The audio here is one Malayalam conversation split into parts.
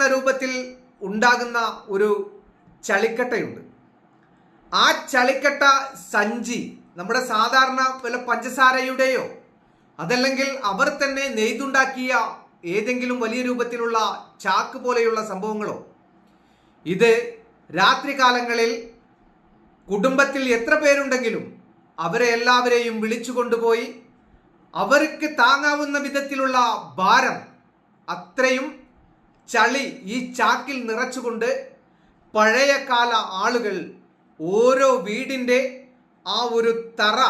എന്ന രൂപത്തിൽ ഉണ്ടാകുന്ന ഒരു ചളിക്കട്ടയുണ്ട്. ആ ചളിക്കട്ട സഞ്ചി നമ്മുടെ സാധാരണ വല്ല പഞ്ചസാരയുടെയോ അതല്ലെങ്കിൽ അവർ തന്നെ നെയ്തുണ്ടാക്കിയ ഏതെങ്കിലും വലിയ രൂപത്തിലുള്ള ചാക്ക് പോലെയുള്ള സംഭവങ്ങളോ ഇത് രാത്രികാലങ്ങളിൽ കുടുംബത്തിൽ എത്ര പേരുണ്ടെങ്കിലും അവരെ എല്ലാവരെയും വിളിച്ചു കൊണ്ടുപോയി അവർക്ക് താങ്ങാവുന്ന വിധത്തിലുള്ള ഭാരം അത്രയും ചളി ഈ ചാക്കിൽ നിറച്ചുകൊണ്ട് പഴയകാല ആളുകൾ ഓരോ വീടിന്റെ ആ ഒരു തറ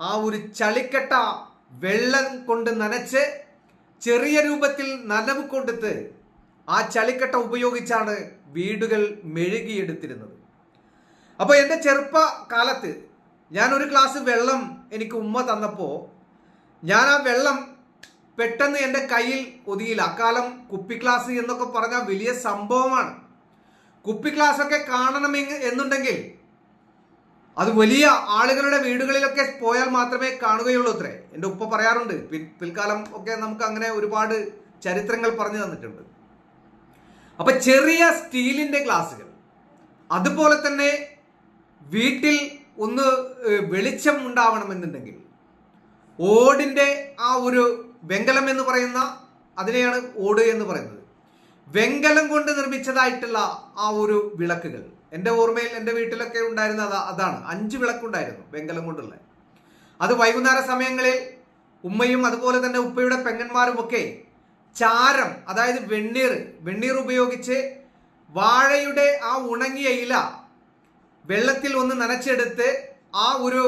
ആ ഒരു ചളിക്കട്ട വെള്ളം കൊണ്ട് നനച്ച് ചെറിയ രൂപത്തിൽ നനവ് കൊടുത്ത് ആ ചളിക്കട്ട ഉപയോഗിച്ചാണ് വീടുകൾ മെഴുകിയെടുത്തിരുന്നത്. അപ്പോൾ എന്റെ ചെറുപ്പ കാലത്ത് ഞാൻ ഒരു ഗ്ലാസ് വെള്ളം എനിക്ക് ഉമ്മ തന്നപ്പോൾ ഞാൻ ആ വെള്ളം പെട്ടെന്ന് എന്റെ കയ്യിൽ ഒതുങ്ങിയില്ല. അക്കാലം കുപ്പി ക്ലാസ് എന്നൊക്കെ പറഞ്ഞാൽ വലിയ സംഭവമാണ്. കുപ്പി ക്ലാസ് ഒക്കെ കാണണമെങ്കിൽ എന്നുണ്ടെങ്കിൽ അത് വലിയ ആളുകളുടെ വീടുകളിലൊക്കെ പോയാൽ മാത്രമേ കാണുകയുള്ളൂ അത്രേ. എന്റെ ഉപ്പ പറയാറുണ്ട് പിൽക്കാലം ഒക്കെ നമുക്ക് അങ്ങനെ ഒരുപാട് ചരിത്രങ്ങൾ പറഞ്ഞു തന്നിട്ടുണ്ട്. അപ്പൊ ചെറിയ സ്റ്റീലിന്റെ ഗ്ലാസുകൾ അതുപോലെ തന്നെ വീട്ടിൽ ഒന്ന് വെളിച്ചം ഉണ്ടാവണമെന്നുണ്ടെങ്കിൽ ഓടിന്റെ ആ ഒരു വെങ്കലം എന്ന് പറയുന്ന അതിനെയാണ് ഓട് എന്ന് പറയുന്നത്. വെങ്കലം കൊണ്ട് നിർമ്മിച്ചതായിട്ടുള്ള ആ ഒരു വിളക്കുകൾ. എന്റെ ഓർമ്മയിൽ എന്റെ വീട്ടിലൊക്കെ ഉണ്ടായിരുന്ന അതാണ്. അഞ്ച് വിളക്കുണ്ടായിരുന്നു വെങ്കലം കൊണ്ടുള്ള. അത് വൈകുന്നേര സമയങ്ങളിൽ ഉമ്മയും അതുപോലെ തന്നെ ഉപ്പയുടെ പെങ്ങന്മാരും ഒക്കെ ചാരം അതായത് വെണ്ണീർ വെണ്ണീർ ഉപയോഗിച്ച് വാഴയുടെ ആ ഉണങ്ങിയ ഇല വെള്ളത്തിൽ ഒന്ന് നനച്ചെടുത്ത് ആ ഒരു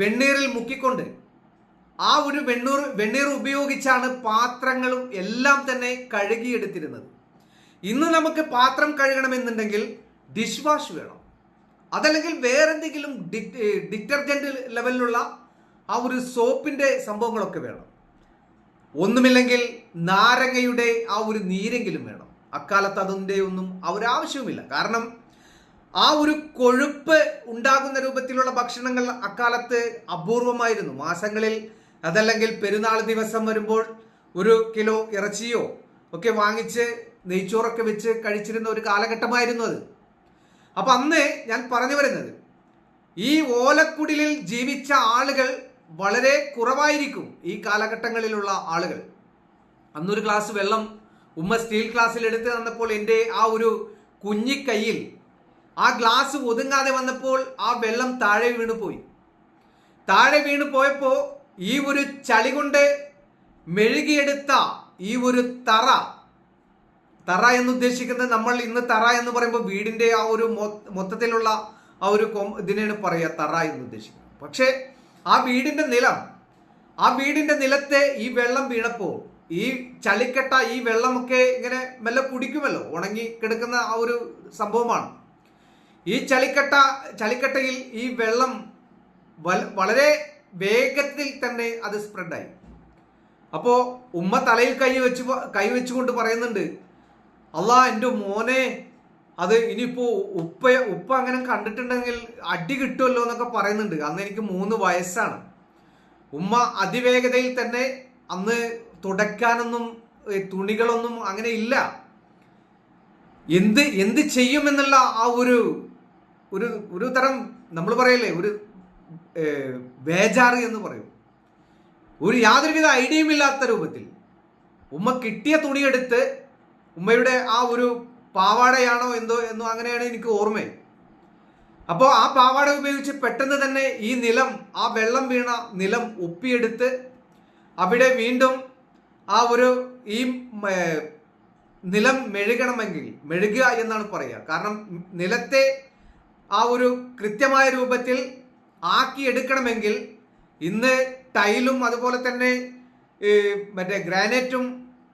വെണ്ണീറിൽ മുക്കിക്കൊണ്ട് ആ ഒരു വെണ്ണൂർ വെണ്ണീർ ഉപയോഗിച്ചാണ് പാത്രങ്ങളും എല്ലാം തന്നെ കഴുകിയെടുത്തിരുന്നത്. ഇന്ന് നമുക്ക് പാത്രം കഴുകണമെന്നുണ്ടെങ്കിൽ ഡിഷ് വാഷ് വേണം. അതല്ലെങ്കിൽ വേറെന്തെങ്കിലും ഡിറ്റർജന്റ് ലെവലിലുള്ള ആ ഒരു സോപ്പിന്റെ സംഭവങ്ങളൊക്കെ വേണം. ഒന്നുമില്ലെങ്കിൽ നാരങ്ങയുടെ ആ ഒരു നീരെങ്കിലും വേണം. അക്കാലത്ത് അതിന്റെ ഒന്നും ആ ഒരു ആവശ്യവുമില്ല. കാരണം ആ ഒരു കൊഴുപ്പ് ഉണ്ടാകുന്ന രൂപത്തിലുള്ള ഭക്ഷണങ്ങൾ അക്കാലത്ത് അപൂർവമായിരുന്നു. മാസങ്ങളിൽ അതല്ലെങ്കിൽ പെരുന്നാൾ ദിവസം വരുമ്പോൾ ഒരു കിലോ ഇറച്ചിയോ ഒക്കെ വാങ്ങിച്ച് നെയ്ച്ചോറൊക്കെ വെച്ച് കഴിച്ചിരുന്ന ഒരു കാലഘട്ടമായിരുന്നു അത്. അപ്പൊ അന്ന് ഞാൻ പറഞ്ഞു വരുന്നത് ഈ ഓലക്കുടിലിൽ ജീവിച്ച ആളുകൾ വളരെ കുറവായിരിക്കും ഈ കാലഘട്ടങ്ങളിലുള്ള ആളുകൾ. അന്നൊരു ഗ്ലാസ് വെള്ളം ഉമ്മ സ്റ്റീൽ ഗ്ലാസ്സിൽ എടുത്ത് തന്നപ്പോൾ എന്റെ ആ ഒരു കുഞ്ഞിക്കൈയിൽ ആ ഗ്ലാസ് ഒതുങ്ങാതെ വന്നപ്പോൾ ആ വെള്ളം താഴെ വീണു പോയി താഴെ വീണു പോയപ്പോൾ ഈ ഒരു ചളി കൊണ്ട് മെഴുകിയെടുത്ത ഈ ഒരു തറ തറ എന്ന് ഉദ്ദേശിക്കുന്നത് നമ്മൾ ഇന്ന് തറ എന്ന് പറയുമ്പോൾ വീടിന്റെ ആ ഒരു മൊത്തത്തിലുള്ള ആ ഒരു കൊം- ഇതിനെയാണ് പറയുക തറ എന്ന് ഉദ്ദേശിക്കുന്നത് പക്ഷേ ആ വീടിന്റെ നിലം ആ വീടിന്റെ നിലത്തെ ഈ വെള്ളം വീണപ്പോൾ ഈ ചളിക്കട്ട ഈ വെള്ളമൊക്കെ ഇങ്ങനെ മെല്ലെ കുടിക്കുമല്ലോ ഉണങ്ങി കിടക്കുന്ന ആ ഒരു സംഭവമാണ്. ഈ ചളിക്കട്ട ചളിക്കട്ടയിൽ ഈ വെള്ളം വളരെ വേഗത്തിൽ തന്നെ അത് സ്പ്രെഡായി അപ്പോൾ ഉമ്മ തലയിൽ കൈ വെച്ച് പ- കൈ വെച്ചുകൊണ്ട് പറയുന്നുണ്ട് അള്ളാ എന്റെ മോനെ അത് ഇനിയിപ്പോൾ ഉപ്പ ഉപ്പ അങ്ങനെ കണ്ടിട്ടുണ്ടെങ്കിൽ അടി കിട്ടുമല്ലോ എന്നൊക്കെ പറയുന്നുണ്ട്. അന്ന് എനിക്ക് മൂന്ന് വയസ്സാണ്. ഉമ്മ അതിവേഗതയിൽ തന്നെ അന്ന് തുടയ്ക്കാനൊന്നും തുണികളൊന്നും അങ്ങനെ ഇല്ല. എന്ത് എന്ത് ചെയ്യുമെന്നുള്ള ആ ഒരു ഒരു ഒരു തരം നമ്മൾ പറയല്ലേ ഒരു ബേജാറ് എന്ന് പറയും. ഒരു യാതൊരുവിധ ഐഡിയയും ഇല്ലാത്ത രൂപത്തിൽ ഉമ്മ കിട്ടിയ തുണിയെടുത്ത് ഉമ്മയുടെ ആ ഒരു പാവാടയാണോ എന്തോ എന്നോ അങ്ങനെയാണ് എനിക്ക് ഓർമ്മ അപ്പോൾ ആ പാവാട ഉപയോഗിച്ച് പെട്ടെന്ന് തന്നെ ഈ നിലം ആ വെള്ളം വീണ നിലം ഒപ്പിയെടുത്ത് അവിടെ വീണ്ടും ആ ഒരു ഈ നിലം മെഴുകണമെങ്കിൽ മെഴുകുക എന്നാണ് പറയുക. കാരണം നിലത്തെ ആ ഒരു കൃത്യമായ രൂപത്തിൽ ആക്കിയെടുക്കണമെങ്കിൽ ഇന്ന് ടൈലും അതുപോലെ തന്നെ മറ്റേ ഗ്രാനൈറ്റും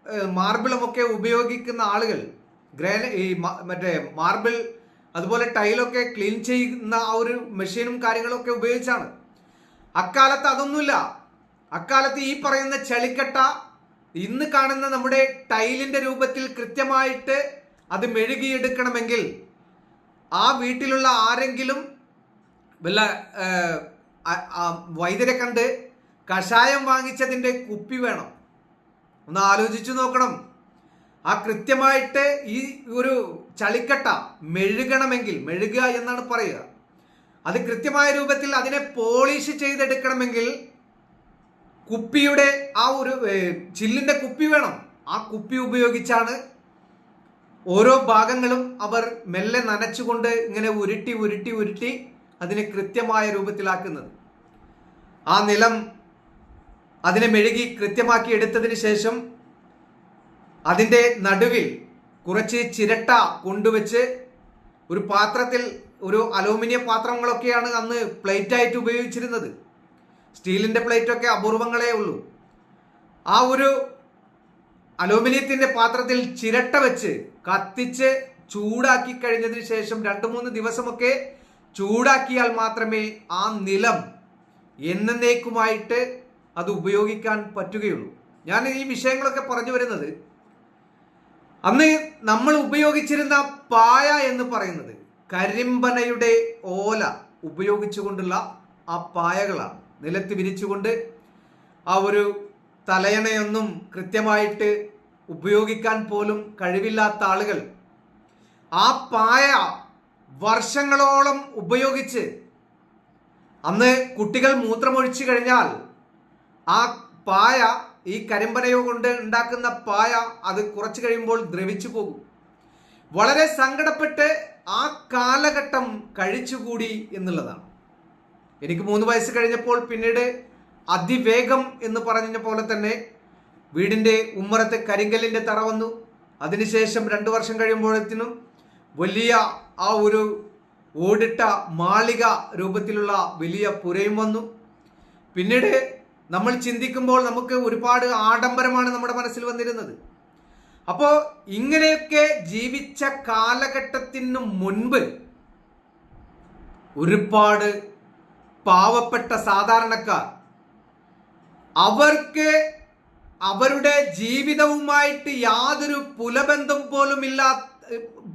ഏ, മാർബിളും ഒക്കെ ഉപയോഗിക്കുന്ന ആളുകൾ ഗ്രാന ഈ മറ്റേ മാർബിൾ അതുപോലെ ടൈലൊക്കെ ക്ലീൻ ചെയ്യുന്ന ആ ഒരു മെഷീനും കാര്യങ്ങളൊക്കെ ഉപയോഗിച്ചാണ്. അക്കാലത്ത് അതൊന്നുമില്ല. അക്കാലത്ത് ഈ പറയുന്ന ചളിക്കട്ട ഇന്ന് കാണുന്ന നമ്മുടെ ടൈലിന്റെ രൂപത്തിൽ കൃത്യമായിട്ട് അത് മെഴുകിയെടുക്കണമെങ്കിൽ ആ വീട്ടിലുള്ള ആരെങ്കിലും വല്ല വൈദ്യരെ കണ്ട് കഷായം വാങ്ങിച്ചതിന്റെ കുപ്പി വേണം. ഒന്ന് ആലോചിച്ചു നോക്കണം. ആ കൃത്യമായിട്ട് ഈ ഒരു ചളിക്കട്ട മെഴുകണമെങ്കിൽ മെഴുകുക എന്നാണ് പറയുക. അത് കൃത്യമായ രൂപത്തിൽ അതിനെ പോളിഷ് ചെയ്തെടുക്കണമെങ്കിൽ കുപ്പിയുടെ ആ ഒരു ചില്ലിന്റെ കുപ്പി വേണം. ആ കുപ്പി ഉപയോഗിച്ചാണ് ഓരോ ഭാഗങ്ങളും അവർ മെല്ലെ നനച്ചുകൊണ്ട് ഇങ്ങനെ ഉരുട്ടി ഉരുട്ടി ഉരുട്ടി അതിനെ കൃത്യമായ രൂപത്തിലാക്കുന്നത്. ആ നിലം അതിനെ മെഴുകി കൃത്യമാക്കി എടുത്തതിന് ശേഷം അതിന്റെ നടുവിൽ കുറച്ച് ചിരട്ട കൊണ്ടുവച്ച് ഒരു പാത്രത്തിൽ ഒരു അലൂമിനിയം പാത്രങ്ങളൊക്കെയാണ് അന്ന് പ്ലേറ്റായിട്ട് ഉപയോഗിച്ചിരുന്നത്. സ്റ്റീലിന്റെ പ്ലേറ്റൊക്കെ അപൂർവങ്ങളേ ഉള്ളൂ. ആ ഒരു അലൂമിനിയത്തിന്റെ പാത്രത്തിൽ ചിരട്ട വെച്ച് കത്തിച്ച് ചൂടാക്കി കഴിഞ്ഞതിന് ശേഷം രണ്ട് മൂന്ന് ദിവസമൊക്കെ ചൂടാക്കിയാൽ മാത്രമേ ആ നിലം എന്നേക്കുമായിട്ട് അത് ഉപയോഗിക്കാൻ പറ്റുകയുള്ളൂ. ഞാൻ ഈ വിഷയങ്ങളൊക്കെ പറഞ്ഞു വരുന്നത്. അന്ന് നമ്മൾ ഉപയോഗിച്ചിരുന്ന പായ എന്ന് പറയുന്നത് കരിമ്പനയുടെ ഓല ഉപയോഗിച്ചുകൊണ്ടുള്ള ആ പായകളാണ്. നിലത്ത് വിരിച്ചുകൊണ്ട് ആ ഒരു തലയണയൊന്നും കൃത്യമായിട്ട് ഉപയോഗിക്കാൻ പോലും കഴിവില്ലാത്ത ആളുകൾ ആ പായ വർഷങ്ങളോളം ഉപയോഗിച്ച് അന്ന് കുട്ടികൾ മൂത്രമൊഴിച്ചു കഴിഞ്ഞാൽ ആ പായ ഈ കരിമ്പനയോ കൊണ്ട് ഉണ്ടാക്കുന്ന പായ അത് കുറച്ച് കഴിയുമ്പോൾ ദ്രവിച്ചു പോകും. വളരെ സങ്കടപ്പെട്ട് ആ കാലഘട്ടം കഴിച്ചുകൂടി എന്നുള്ളതാണ്. എനിക്ക് മൂന്ന് വയസ്സ് കഴിഞ്ഞപ്പോൾ പിന്നീട് അതിവേഗം എന്ന് പറഞ്ഞ പോലെ തന്നെ വീടിന്റെ ഉമ്മറത്ത് കരിങ്കല്ലിന്റെ തറ വന്നു. അതിനുശേഷം രണ്ടു വർഷം കഴിയുമ്പോഴത്തേനും വലിയ ആ ഒരു ഓടിട്ട മാളിക രൂപത്തിലുള്ള വലിയ പുരയും വന്നു. പിന്നീട് നമ്മൾ ചിന്തിക്കുമ്പോൾ നമുക്ക് ഒരുപാട് ആഡംബരമാണ് നമ്മുടെ മനസ്സിൽ വന്നിരുന്നത്. അപ്പോൾ ഇങ്ങനെയൊക്കെ ജീവിച്ച കാലഘട്ടത്തിന് മുൻപ് ഒരുപാട് പാവപ്പെട്ട സാധാരണക്കാർ അവർക്ക് അവരുടെ ജീവിതവുമായിട്ട് യാതൊരു പുലബന്ധം പോലും ഇല്ലാ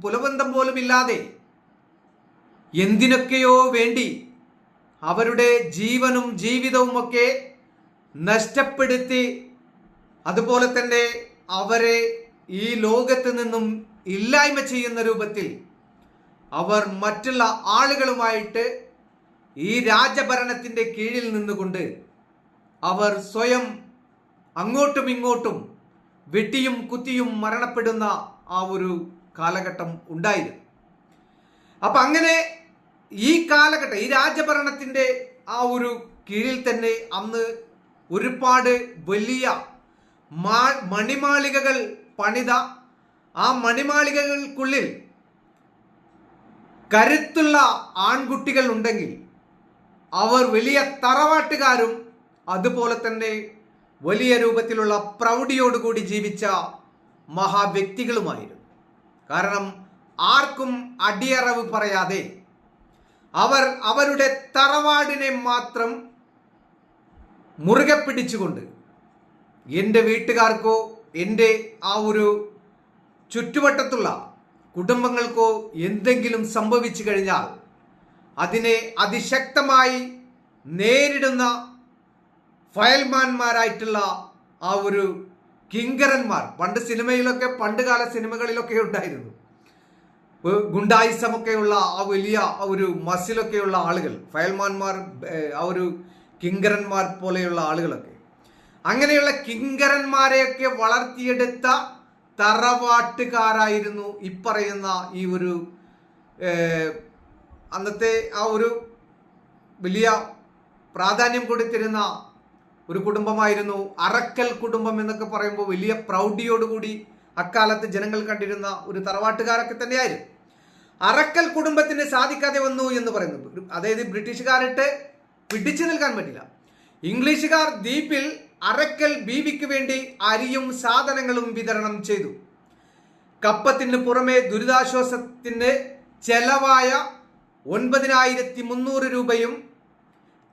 പുലബന്ധം പോലും ഇല്ലാതെ എന്തിനൊക്കെയോ വേണ്ടി അവരുടെ ജീവനും ജീവിതവും ഒക്കെ നഷ്ടപ്പെടുത്തി അതുപോലെ തന്നെ അവരെ ഈ ലോകത്ത് നിന്നും ഇല്ലായ്മ ചെയ്യുന്ന രൂപത്തിൽ അവർ മറ്റുള്ള ആളുകളുമായിട്ട് ഈ രാജഭരണത്തിന്റെ കീഴിൽ നിന്നുകൊണ്ട് അവർ സ്വയം അങ്ങോട്ടും ഇങ്ങോട്ടും വെട്ടിയും കുത്തിയും മരണപ്പെടുന്ന ആ ഒരു കാലഘട്ടം ഉണ്ടായിരുന്നു. അപ്പം അങ്ങനെ ഈ കാലഘട്ടം ഈ രാജഭരണത്തിന്റെ ആ ഒരു കീഴിൽ തന്നെ അന്ന് ഒരുപാട് വലിയ മണിമാളികകൾ പണിത ആ മണിമാളികകൾക്കുള്ളിൽ കരുത്തുള്ള ആൺകുട്ടികൾ ഉണ്ടെങ്കിൽ അവർ വലിയ തറവാട്ടുകാരും അതുപോലെ തന്നെ വലിയ രൂപത്തിലുള്ള പ്രൗഢിയോടുകൂടി ജീവിച്ച മഹാവ്യക്തികളുമായിരുന്നു. കാരണം ആർക്കും അടിയറവ് പറയാതെ അവർ അവരുടെ തറവാടിനെ മാത്രം മുറുകെ പിടിച്ചുകൊണ്ട് എന്റെ വീട്ടുകാർക്കോ എന്റെ ആ ഒരു ചുറ്റുവട്ടത്തുള്ള കുടുംബങ്ങൾക്കോ എന്തെങ്കിലും സംഭവിച്ചു കഴിഞ്ഞാൽ അതിനെ അതിശക്തമായി നേരിടുന്ന ഫയൽമാന്മാരായിട്ടുള്ള ആ ഒരു കിങ്കരന്മാർ. പണ്ട് സിനിമയിലൊക്കെ പണ്ടുകാല സിനിമകളിലൊക്കെ ഉണ്ടായിരുന്നു. ഗുണ്ടായിസമൊക്കെയുള്ള ആ വലിയ ഒരു മസിലൊക്കെയുള്ള ആളുകൾ ഫയൽമാന്മാർ ആ ഒരു കിങ്കരന്മാർ പോലെയുള്ള ആളുകളൊക്കെ. അങ്ങനെയുള്ള കിങ്കരന്മാരെയൊക്കെ വളർത്തിയെടുത്ത തറവാട്ടുകാരായിരുന്നു ഇപ്പറയുന്ന ഈ ഒരു അന്നത്തെ ആ ഒരു വലിയ പ്രാധാന്യം കൊടുത്തിരുന്ന ഒരു കുടുംബമായിരുന്നു. അറക്കൽ കുടുംബം എന്നൊക്കെ പറയുമ്പോൾ വലിയ പ്രൗഢിയോടുകൂടി അക്കാലത്ത് ജനങ്ങൾ കണ്ടിരുന്ന ഒരു തറവാട്ടുകാരൊക്കെ തന്നെയായിരുന്നു. അറക്കൽ കുടുംബത്തിന് സാധിക്കാതെ വന്നു എന്ന് പറയുന്നു അതായത് ബ്രിട്ടീഷുകാരിട്ട് പിടിച്ചു നിൽക്കാൻ പറ്റില്ല. ഇംഗ്ലീഷുകാർ ദ്വീപിൽ അറക്കൽ ബീവിക്ക് വേണ്ടി അരിയും സാധനങ്ങളും വിതരണം ചെയ്തു. കപ്പത്തിന് പുറമെ ദുരിതാശ്വാസത്തിന് ചെലവായ ഒൻപതിനായിരത്തി മുന്നൂറ് രൂപയും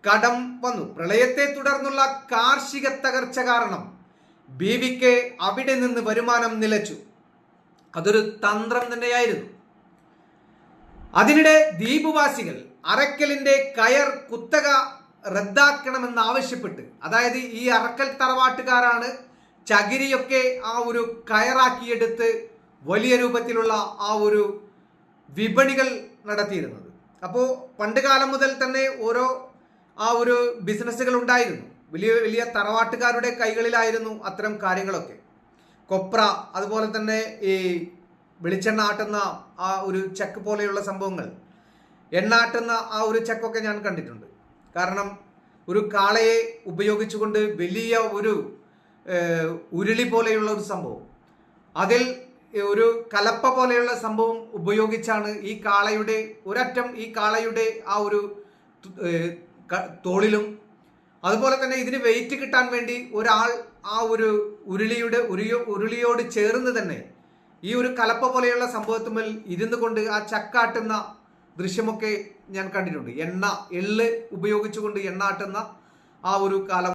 കടം വന്നു. പ്രളയത്തെ തുടർന്നുള്ള കാർഷിക തകർച്ച കാരണം ബീവിക്ക് അവിടെ നിന്ന് വരുമാനം നിലച്ചു. അതൊരു തന്ത്രം തന്നെയായിരുന്നു. അതിനിടെ ദ്വീപുവാസികൾ അറക്കലിന്റെ കയർ കുത്തക റദ്ദാക്കണമെന്ന് ആവശ്യപ്പെട്ട് അതായത് ഈ അറക്കൽ തറവാട്ടുകാരാണ് ചകിരിയൊക്കെ ആ ഒരു കയറാക്കിയെടുത്ത് വലിയ രൂപത്തിലുള്ള ആ ഒരു വിപണികൾ നടത്തിയിരുന്നത്. അപ്പോൾ പണ്ട് കാലം മുതൽ തന്നെ ഓരോ ആ ഒരു ബിസിനസ്സുകൾ ഉണ്ടായിരുന്നു. വലിയ വലിയ തറവാട്ടുകാരുടെ കൈകളിലായിരുന്നു അത്തരം കാര്യങ്ങളൊക്കെ. കൊപ്ര അതുപോലെ തന്നെ ഈ വെളിച്ചെണ്ണ ആട്ടുന്ന ആ ഒരു ചെക്ക് പോലെയുള്ള സംഭവങ്ങൾ. എണ്ണാട്ടുന്ന ആ ഒരു ചെക്കൊക്കെ ഞാൻ കണ്ടിട്ടുണ്ട്. കാരണം ഒരു കാളയെ ഉപയോഗിച്ചുകൊണ്ട് വലിയ ഒരു ഉരുളി പോലെയുള്ള ഒരു സംഭവം. അതിൽ ഒരു കലപ്പ പോലെയുള്ള സംഭവം ഉപയോഗിച്ചാണ് ഈ കാളയുടെ ഒരറ്റം ഈ കാളയുടെ ആ ഒരു തോളിലും. അതുപോലെ തന്നെ ഇതിന് വെയിറ്റ് കിട്ടാൻ വേണ്ടി ഒരാൾ ആ ഒരു ഉരുളിയുടെ ഉരുയോ ഉരുളിയോട് ചേർന്ന് തന്നെ ഈ ഒരു കലപ്പ പോലെയുള്ള സംഭവത്തുമ്മൽ ഇരുന്നു കൊണ്ട് ആ ചക്കാട്ടുന്ന ദൃശ്യമൊക്കെ ഞാൻ കണ്ടിട്ടുണ്ട്. എണ്ണ എള്ള് ഉപയോഗിച്ചുകൊണ്ട് എണ്ണാട്ടുന്ന ആ ഒരു കാലം